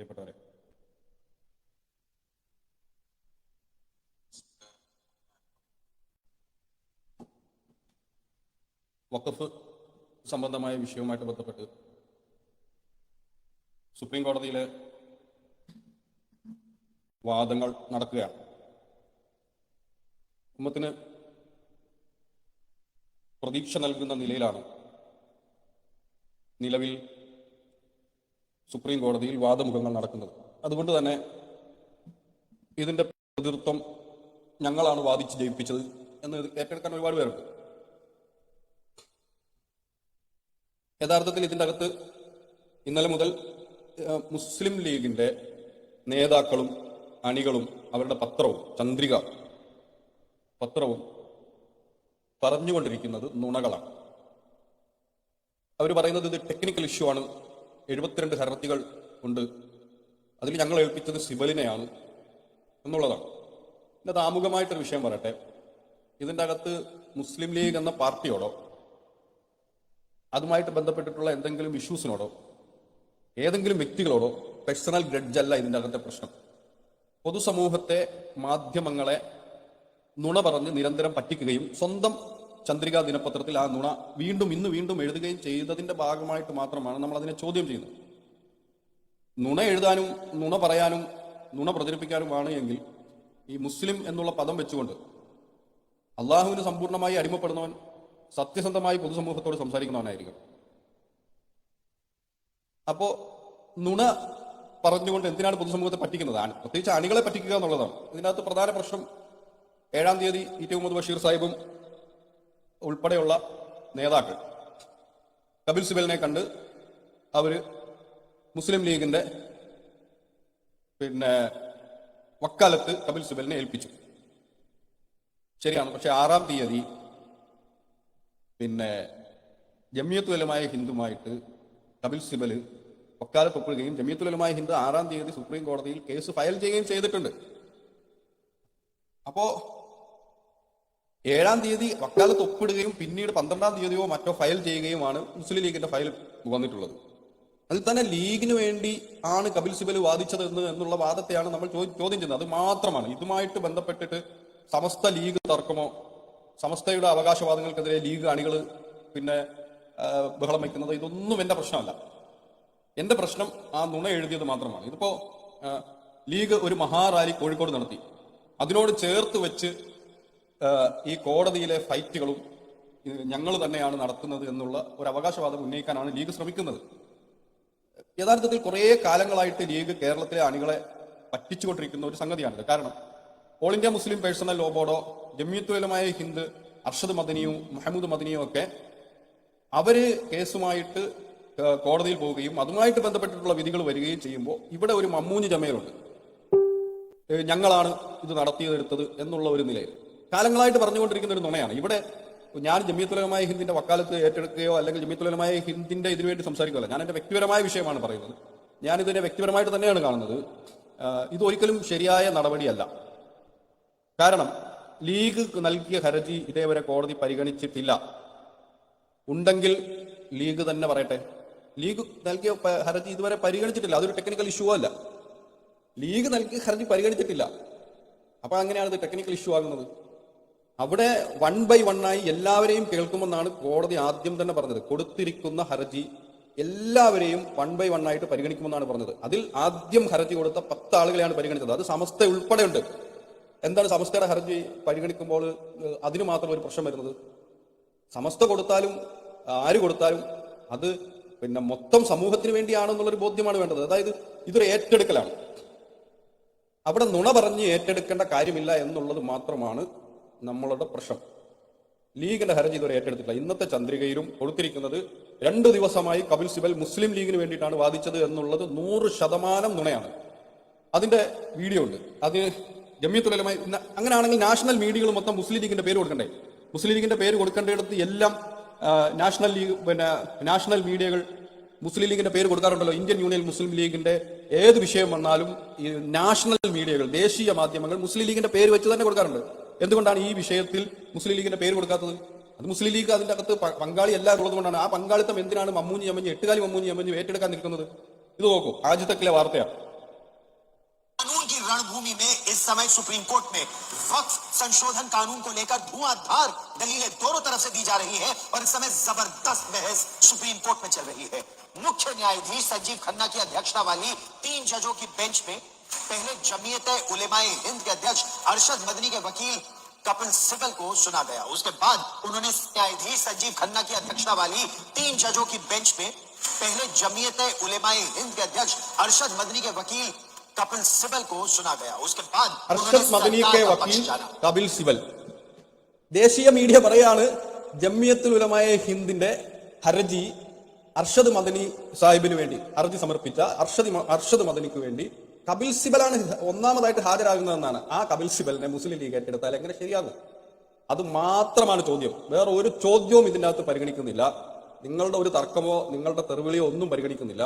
പ്രിയപ്പെട്ടവരെ. വഖഫ് സംബന്ധമായ വിഷയവുമായിട്ട് ബന്ധപ്പെട്ട് സുപ്രീം കോടതിയിലെ വാദങ്ങൾ നടക്കുകയാണ്. ഉമ്മത്തിന് പ്രതീക്ഷ നൽകുന്ന നിലയിലാണ് നിലവിൽ സുപ്രീം കോടതിയിൽ വാദമുഖങ്ങൾ നടക്കുന്നത്. അതുകൊണ്ട് തന്നെ ഇതിന്റെ നേതൃത്വം ഞങ്ങളാണ് വാദിച്ച് ജയിപ്പിച്ചത് എന്ന് ഏറ്റെടുക്കാൻ ഒരുപാട് പേരുണ്ട്. യഥാർത്ഥത്തിൽ ഇതിന്റെ അകത്ത് ഇന്നലെ മുതൽ മുസ്ലിം ലീഗിന്റെ നേതാക്കളും അണികളും അവരുടെ പത്രവും ചന്ദ്രിക പത്രവും പറഞ്ഞുകൊണ്ടിരിക്കുന്നത് നുണകളാണ്. അവർ പറയുന്നത് ഇത് ടെക്നിക്കൽ ഇഷ്യൂ ആണ് എഴുപത്തിരണ്ട് ഹർത്തികൾ ഉണ്ട്. അതിൽ ഞങ്ങൾ ഏൽപ്പിച്ചത് സിബലിനെയാണ് എന്നുള്ളതാണ്. ഇതിന്റെ ആമുഖമായിട്ടൊരു വിഷയം പറയട്ടെ. ഇതിന്റെ അകത്ത് മുസ്ലിം ലീഗ് എന്ന പാർട്ടിയോടോ അതുമായിട്ട് ബന്ധപ്പെട്ടിട്ടുള്ള എന്തെങ്കിലും ഇഷ്യൂസിനോടോ ഏതെങ്കിലും വ്യക്തികളോടോ പേഴ്സണൽ ഗ്രഡ്ജ് അല്ല ഇതിന്റെ അകത്തെ പ്രശ്നം. പൊതുസമൂഹത്തെ മാധ്യമങ്ങളെ നുണ പറഞ്ഞ് നിരന്തരം പറ്റിക്കുകയും സ്വന്തം ചന്ദ്രികാ ദിനപത്രത്തിൽ ആ നുണ വീണ്ടും ഇന്ന് വീണ്ടും എഴുതുകയും ചെയ്തതിന്റെ ഭാഗമായിട്ട് മാത്രമാണ് നമ്മൾ അതിനെ ചോദ്യം ചെയ്യുന്നത്. നുണ എഴുതാനും നുണ പറയാനും നുണ പ്രചരിപ്പിക്കാനുമാണ് എങ്കിൽ ഈ മുസ്ലിം എന്നുള്ള പദം വെച്ചുകൊണ്ട് അള്ളാഹുവിന് സമ്പൂർണമായി അടിമപ്പെടുന്നവൻ സത്യസന്ധമായി പൊതുസമൂഹത്തോട് സംസാരിക്കുന്നവനായിരിക്കും അപ്പോ നുണ പറഞ്ഞുകൊണ്ട് എന്തിനാണ് പൊതുസമൂഹത്തെ പറ്റിക്കുന്നത്? പ്രത്യേകിച്ച് അണികളെ പറ്റിക്കുക എന്നുള്ളതാണ്. ഇതിനകത്ത് പ്രധാന പ്രശ്നം ഏഴാം തീയതി ഇ ടി മുഹമ്മദ് ബഷീർ സാഹിബും ഉൾപ്പെടെയുള്ള നേതാക്കൾ. കപിൽ സിബലിനെ കണ്ട് അവർ മുസ്ലിം ലീഗിന്റെ പിന്നെ വക്കാലത്ത് കപിൽ സിബലിനെ ഏൽപ്പിച്ചു. ശരിയാണ്. പക്ഷെ ആറാം തീയതി പിന്നെ ജമിയത്തുലമായ ഹിന്ദുമായിട്ട് കപിൽ സിബൽ വക്കാലത്ത് ഒപ്പിടുകയും ജമിയത്തുലമായ ഹിന്ദു ആറാം തീയതി സുപ്രീം കോടതിയിൽ കേസ് ഫയൽ ചെയ്യുകയും ചെയ്തിട്ടുണ്ട്. അപ്പോ ഏഴാം തീയതി വക്കാലത്ത് ഒപ്പിടുകയും പിന്നീട് പന്ത്രണ്ടാം തീയതിയോ മറ്റോ ഫയൽ ചെയ്യുകയുമാണ് മുസ്ലിം ലീഗിന്റെ ഫയൽ വന്നിട്ടുള്ളത്. അതിൽ തന്നെ ലീഗിന് വേണ്ടി ആണ് കപിൽ സിബൽ വാദിച്ചത് എന്ന് എന്നുള്ള വാദത്തെയാണ് നമ്മൾ ചോദ്യം ചെയ്യുന്നത്. അത് മാത്രമാണ്. ഇതുമായിട്ട് ബന്ധപ്പെട്ടിട്ട് സമസ്ത ലീഗ് തർക്കമോ സമസ്തയുടെ അവകാശവാദങ്ങൾക്കെതിരെ ലീഗ് അണികൾ പിന്നെ ബഹളം വയ്ക്കുന്നത് ഇതൊന്നും എന്റെ പ്രശ്നമല്ല. എന്റെ പ്രശ്നം ആ നുണ എഴുതിയത് മാത്രമാണ്. ഇതിപ്പോ ലീഗ് ഒരു മഹാറാലി കോഴിക്കോട് നടത്തി. അതിനോട് ചേർത്ത് വെച്ച് ഈ കോടതിയിലെ ഫൈറ്റുകളും ഞങ്ങൾ തന്നെയാണ് നടത്തുന്നത് എന്നുള്ള ഒരു അവകാശവാദം ഉന്നയിക്കാനാണ് ലീഗ് ശ്രമിക്കുന്നത്. യഥാർത്ഥത്തിൽ കുറേ കാലങ്ങളായിട്ട് ലീഗ് കേരളത്തിലെ അണികളെ പറ്റിച്ചുകൊണ്ടിരിക്കുന്ന ഒരു സംഗതിയാണിത്. കാരണം all India Muslim personal law ബോർഡോ ജമ്മിയത്തുലമായ Hind Arshad മദനിയോ മുഹമ്മദ് മദനിയോ ഒക്കെ അവർ കേസുമായിട്ട് കോടതിയിൽ പോവുകയും അതുമായിട്ട് ബന്ധപ്പെട്ടിട്ടുള്ള വിധികൾ വരികയും ചെയ്യുമ്പോൾ ഇവിടെ ഒരു മമ്മൂഞ്ഞ് ജമയലുണ്ട് ഞങ്ങളാണ് ഇത് നടത്തിയതെടുത്തത് എന്നുള്ള ഒരു നിലയിൽ. കാലങ്ങളായിട്ട് പറഞ്ഞുകൊണ്ടിരിക്കുന്ന ഒരു നുണയാണ്. ഇവിടെ ഞാൻ ജമീത്തുലമായ ഹിന്ദിന്റെ വക്കാലത്ത് ഏറ്റെടുക്കുകയോ അല്ലെങ്കിൽ ജമീത്തുലമായ ഹിന്ദിന്റെ ഇതിനു വേണ്ടി സംസാരിക്കുകയല്ല ഞാൻ എന്റെ വ്യക്തിപരമായ വിഷയമാണ് പറയുന്നത്. ഞാൻ ഇതിനെ വ്യക്തിപരമായിട്ട് തന്നെയാണ് കാണുന്നത്. ഇത് ഒരിക്കലും ശരിയായ നടപടിയല്ല. കാരണം ലീഗ് നൽകിയ ഹർജി ഇതേവരെ കോടതി പരിഗണിച്ചിട്ടില്ല. ഉണ്ടെങ്കിൽ ലീഗ് തന്നെ പറയട്ടെ. ലീഗ് നൽകിയ ഹർജി ഇതുവരെ പരിഗണിച്ചിട്ടില്ല. അതൊരു ടെക്നിക്കൽ ഇഷ്യൂ അല്ല. ലീഗ് നൽകിയ ഹർജി പരിഗണിച്ചിട്ടില്ല. അപ്പൊ അങ്ങനെയാണ് ഇത് ടെക്നിക്കൽ ഇഷ്യൂ ആകുന്നത്. അവിടെ വൺ ബൈ വൺ ആയി എല്ലാവരെയും കേൾക്കുമെന്നാണ് കോടതി ആദ്യം തന്നെ പറഞ്ഞത്. കൊടുത്തിരിക്കുന്ന ഹർജി എല്ലാവരെയും വൺ ബൈ വൺ ആയിട്ട് പരിഗണിക്കുമെന്നാണ് പറഞ്ഞത്. അതിൽ ആദ്യം ഹർജി കൊടുത്ത പത്ത് ആളുകളെയാണ് പരിഗണിച്ചത്. അത് സമസ്ത ഉൾപ്പെടെയുണ്ട്. എന്താണ് സമസ്തയുടെ ഹർജി പരിഗണിക്കുമ്പോൾ അതിന് മാത്രം ഒരു പ്രശ്നം വരുന്നത്? സമസ്ത കൊടുത്താലും ആര് കൊടുത്താലും അത് പിന്നെ മൊത്തം സമൂഹത്തിന് വേണ്ടിയാണെന്നുള്ളൊരു ബോധ്യമാണ് വേണ്ടത്. അതായത് ഇതൊരു ഏറ്റെടുക്കലാണ്. അവിടെ നുണ പറഞ്ഞ് ഏറ്റെടുക്കേണ്ട കാര്യമില്ല എന്നുള്ളത് മാത്രമാണ് നമ്മളുടെ പ്രശ്നം. ലീഗിന്റെ ഹർജി ഇതുവരെ ഏറ്റെടുത്തിട്ടില്ല. ഇന്നത്തെ ചന്ദ്രികയിലും കൊടുത്തിരിക്കുന്നത് രണ്ട് ദിവസമായി കപിൽ സിബൽ മുസ്ലിം ലീഗിന് വേണ്ടിയിട്ടാണ് വാദിച്ചത് എന്നുള്ളത് നൂറ് ശതമാനം നുണയാണ്. അതിന്റെ വീഡിയോ ഉണ്ട്. അത് ജമ്യത്തുലമായി അങ്ങനെയാണെങ്കിൽ നാഷണൽ മീഡിയകൾ മൊത്തം മുസ്ലിം ലീഗിന്റെ പേര് കൊടുക്കണ്ടേ? മുസ്ലിം ലീഗിന്റെ പേര് കൊടുക്കേണ്ടിടത്ത് എല്ലാം നാഷണൽ ലീഗ് പിന്നെ നാഷണൽ മീഡിയകൾ മുസ്ലിം ലീഗിന്റെ പേര് കൊടുക്കാറുണ്ടല്ലോ. ഇന്ത്യൻ യൂണിയൻ മുസ്ലിം ലീഗിന്റെ ഏത് വിഷയം വന്നാലും ഈ നാഷണൽ മീഡിയകൾ ദേശീയ മാധ്യമങ്ങൾ മുസ്ലിം ലീഗിന്റെ പേര് വെച്ച് തന്നെ കൊടുക്കാറുണ്ട്. എന്തുകൊണ്ടാണ് ഈ വിഷയത്തിൽ മുസ്ലിം ലീഗിന്റെ പേര് കൊടുക്കാത്തത് അത് മുസ്ലിം ലീഗ് അതിന്റെ അകത്ത് പ- പങ്കാളി അല്ല ഉള്ളത് കൊണ്ടാണ് ആ പങ്കാളിത്തം എന്തിനാണ് മമ്മൂഞ്ഞി അമ്മഞ്ഞ് എട്ടുകാലി മമ്മൂഞ്ഞി അമ്മഞ്ഞ് ഏറ്റെടുക്കാൻ നിൽക്കുന്നത് ഇത് നോക്കൂ ആദ്യത്തെക്കിലെ വാർത്തയാണ് रणभूमि में इस समय सुप्रीम कोर्ट में वक्फ संशोधन कानून को लेकर धुआंधार दलीलें दोनों तरफ से दी जा रही है और इस समय जबरदस्त बहस सुप्रीम कोर्ट में चल रही है मुख्य न्यायाधीश संजीव खन्ना की अध्यक्षता वाली तीन जजों की बेंच में पहले जमीयत उलेमाए हिंद के अध्यक्ष अरशद मदनी के वकील कपिल सिब्बल को सुना गया उसके बाद उन्होंने न्यायाधीश संजीव खन्ना की अध्यक्षता वाली तीन जजों की बेंच में पहले जमीयत उलेमाए हिंद के अध्यक्ष अरशद मदनी के वकील कपिल सिब्बल को सुना गया उसके बाद उन्होंने അർഷദ് മദനി सरकार കെ का വക്കീൽ पक्ष जाना കപിൽ സിബൽ ദേശീയ മീഡിയ പറയാണ് ജമ്മിയത്തുൽ ഉലമായ ഹിന്ദിന്റെ ഹർജി അർഷദ് മദനി സാഹിബിന് വേണ്ടി ഹർജി സമർപ്പിച്ച അർഷദ് മ- അർഷദ് മദനിക്ക് വേണ്ടി കപിൽ സിബലാണ് ഒന്നാമതായിട്ട് ഹാജരാകുന്നതെന്നാണ്. ആ കപിൽ സിബലിനെ മുസ്ലിം ലീഗ് ഏറ്റെടുത്താൽ എങ്ങനെ ശരിയാകും? അത് മാത്രമാണ് ചോദ്യം. വേറെ ഒരു ചോദ്യവും ഇതിന്റെ അകത്ത് പരിഗണിക്കുന്നില്ല. നിങ്ങളുടെ ഒരു തർക്കമോ നിങ്ങളുടെ തെറിവിളിയോ ഒന്നും പരിഗണിക്കുന്നില്ല.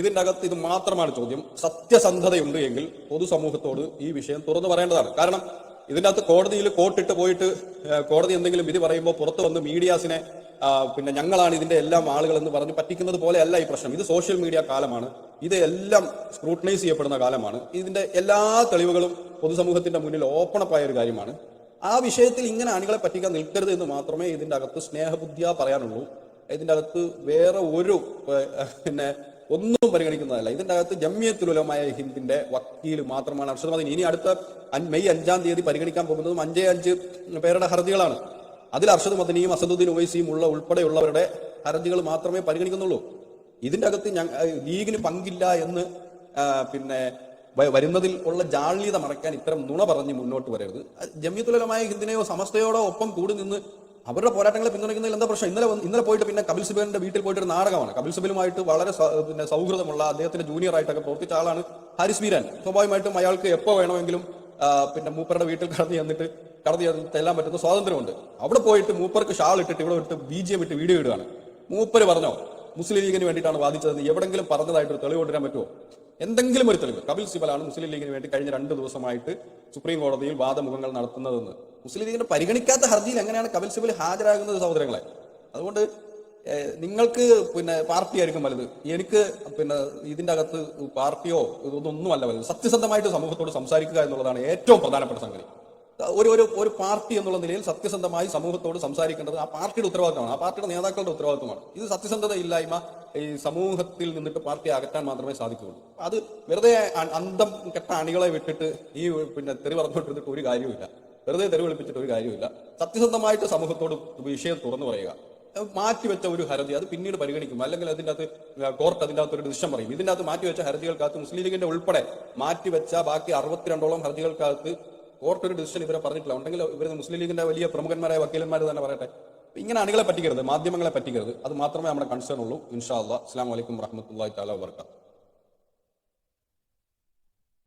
ഇതിന്റെ അകത്ത് ഇത് മാത്രമാണ് ചോദ്യം. സത്യസന്ധതയുണ്ട് എങ്കിൽ പൊതുസമൂഹത്തോട് ഈ വിഷയം തുറന്നു പറയേണ്ടതാണ്. കാരണം ഇതിന്റെ അകത്ത് കോടതിയിൽ കോട്ടിട്ട് പോയിട്ട് കോടതി എന്തെങ്കിലും വിധി പറയുമ്പോൾ പുറത്തു വന്ന് മീഡിയാസിനെ പിന്നെ ഞങ്ങളാണ് ഇതിന്റെ എല്ലാം ആളുകൾ എന്ന് പറഞ്ഞ് പറ്റിക്കുന്നത് പോലെയല്ല ഈ പ്രശ്നം. ഇത് സോഷ്യൽ മീഡിയ കാലമാണ്. ഇത് എല്ലാം സ്ക്രൂട്ടനൈസ് ചെയ്യപ്പെടുന്ന കാലമാണ്. ഇതിന്റെ എല്ലാ തെളിവുകളും പൊതുസമൂഹത്തിന്റെ മുന്നിൽ ഓപ്പണപ്പ് ആയ ഒരു കാര്യമാണ്. ആ വിഷയത്തിൽ ഇങ്ങനെ അണികളെ പറ്റിക്കാൻ നിൽക്കരുത് എന്ന് മാത്രമേ ഇതിന്റെ അകത്ത് സ്നേഹബുദ്ധിയ പറയാനുള്ളൂ. ഇതിന്റെ അകത്ത് വേറെ ഒരു പിന്നെ ഒന്നും പരിഗണിക്കുന്നതല്ല. ഇതിന്റെ അകത്ത് ജമ്യത്തിലുലമായ ഹിന്ദിന്റെ വക്കീൽ മാത്രമാണ് അർഷദ് ഇനി അടുത്ത മെയ് അഞ്ചാം തീയതി പരിഗണിക്കാൻ പോകുന്നതും അഞ്ചേ അഞ്ച് പേരുടെ ഹർജികളാണ്. അതിൽ അർഷദ് മദനിയും അസദുദ്ദീൻ ഉവൈസിയും ഉള്ള ഉൾപ്പെടെയുള്ളവരുടെ ഹർജികൾ മാത്രമേ പരിഗണിക്കുന്നുള്ളൂ. ഇതിന്റെ അകത്ത് ലീഗിന് പങ്കില്ല എന്ന് പിന്നെ വരുന്നതിൽ ഉള്ള ജാള്യത മറയ്ക്കാൻ ഇത്തരം നുണ പറഞ്ഞ് മുന്നോട്ട് വരരുത്. ജമ്യത്തുലമായ ഹിന്ദിനെയോ സമസ്തയോടോ ഒപ്പം കൂടി നിന്ന് അവരുടെ പോരാട്ടങ്ങളെ പിന്തുണയ്ക്കുന്നതിൽ എന്താ പ്രശ്നം? ഇന്നലെ ഇന്നലെ പോയിട്ട് പിന്നെ കപിൽ സിബലിന്റെ വീട്ടിൽ പോയിട്ട് ഒരു നാടകമാണ്. കപിൽ സിബലുമായിട്ട് വളരെ പിന്നെ സൗഹൃദമുള്ള അദ്ദേഹത്തിന്റെ ജൂനിയർ ആയിട്ടൊക്കെ പ്രവർത്തിച്ച ആളാണ് ഹാരിസ് ബീരാൻ സ്വാഭാവികമായിട്ടും അയാൾക്ക് എപ്പോ വേണമെങ്കിലും പിന്നെ മൂപ്പരുടെ വീട്ടിൽ കടന്നു ചെന്നിട്ട് കടന്നു ചെല്ലാൻ പറ്റുന്ന സ്വാതന്ത്ര്യമുണ്ട്. അവിടെ പോയിട്ട് മൂപ്പർക്ക് ഷാൾ ഇട്ടിട്ട് ഇവിടെ ഇട്ട് ബി ജി എം ഇട്ട് വീഡിയോ ഇടുകയാണ്. മൂപ്പര് പറഞ്ഞോ മുസ്ലിം ലീഗിന് വേണ്ടിയിട്ടാണ് വാദിച്ചതെന്ന് എവിടെങ്കിലും പറഞ്ഞതായിട്ട് ഒരു തെളിവ് കൊണ്ടുവരാൻ പറ്റുമോ? എന്തെങ്കിലും ഒരു തെളിവ്. കപിൽ സിബലാണ് മുസ്ലിം ലീഗിന് വേണ്ടി കഴിഞ്ഞ രണ്ട് ദിവസമായിട്ട് സുപ്രീം കോടതിയിൽ വാദമുഖങ്ങൾ നടത്തുന്നതെന്ന്. മുസ്ലിം ലീഗിനെ പരിഗണിക്കാത്ത ഹർജിയിൽ എങ്ങനെയാണ് കപിൽ സിബൽ ഹാജരാകുന്നത് സഹോദരങ്ങളെ? അതുകൊണ്ട് നിങ്ങൾക്ക് പിന്നെ പാർട്ടി ആയിരിക്കും വലുത്. എനിക്ക് പിന്നെ ഇതിന്റെ അകത്ത് പാർട്ടിയോ ഇതൊന്നും അല്ല വലുത്. സത്യസന്ധമായിട്ട് സമൂഹത്തോട് സംസാരിക്കുക എന്നുള്ളതാണ് ഏറ്റവും പ്രധാനപ്പെട്ട സംഗതി. ഒരു ഒരു ഒരു പാർട്ടി എന്നുള്ള നിലയിൽ സത്യസന്ധമായി സമൂഹത്തോട് സംസാരിക്കേണ്ടത് ആ പാർട്ടിയുടെ ഉത്തരവാദിത്തമാണ്. ആ പാർട്ടിയുടെ നേതാക്കളുടെ ഉത്തരവാദിത്തമാണ്. ഇത് സത്യസന്ധത ഇല്ലായ്മ ഈ സമൂഹത്തിൽ നിന്നിട്ട് പാർട്ടി അകറ്റാൻ മാത്രമേ സാധിക്കുകയുള്ളൂ. അത് വെറുതെ അന്തം കെട്ട അണികളെ വിട്ടിട്ട് ഈ പിന്നെ തെറി പറഞ്ഞുകൊണ്ടിരുന്നിട്ട് ഒരു കാര്യമില്ല വെറുതെ തെറി വിളിപ്പിച്ചിട്ട് ഒരു കാര്യമില്ല സത്യസന്ധമായിട്ട് സമൂഹത്തോട് വിഷയം തുറന്നു പറയുക. മാറ്റിവെച്ച ഒരു ഹർജി അത് പിന്നീട് പരിഗണിക്കും. അല്ലെങ്കിൽ അതിന്റെ അകത്ത് കോർട്ട് അതിന്റെ അകത്ത് ഒരു ഡിസിഷൻ പറയും. ഇതിന്റെ അകത്ത് മാറ്റിവെച്ച ഹർജികൾക്കകത്ത് മുസ്ലിം ലീഗിന്റെ ഉൾപ്പെടെ മാറ്റിവെച്ച ബാക്കി അറുപത്തിരണ്ടോളം ഹർജികൾക്കകത്ത് കോർട്ട് ഒരു ഡിസിഷൻ ഇവരെ പറഞ്ഞിട്ടില്ല. ഉണ്ടെങ്കിൽ ഇവർ മുസ്ലിം ലീഗിന്റെ വലിയ പ്രമുഖന്മാരായ വക്കീലന്മാർ തന്നെ പറയട്ടെ. ഇങ്ങനെ അണികളെ പറ്റിക്കരുത് മാധ്യമങ്ങളെ പറ്റിക്കരുത്. അത് മാത്രമേ നമ്മുടെ കൺസേൺ ഉള്ളൂ. ഇൻഷാ അള്ളാഹ് അസ്സാം വലൈക്കും വറഹമത്തല്ലാ താല വർക്കാത്തു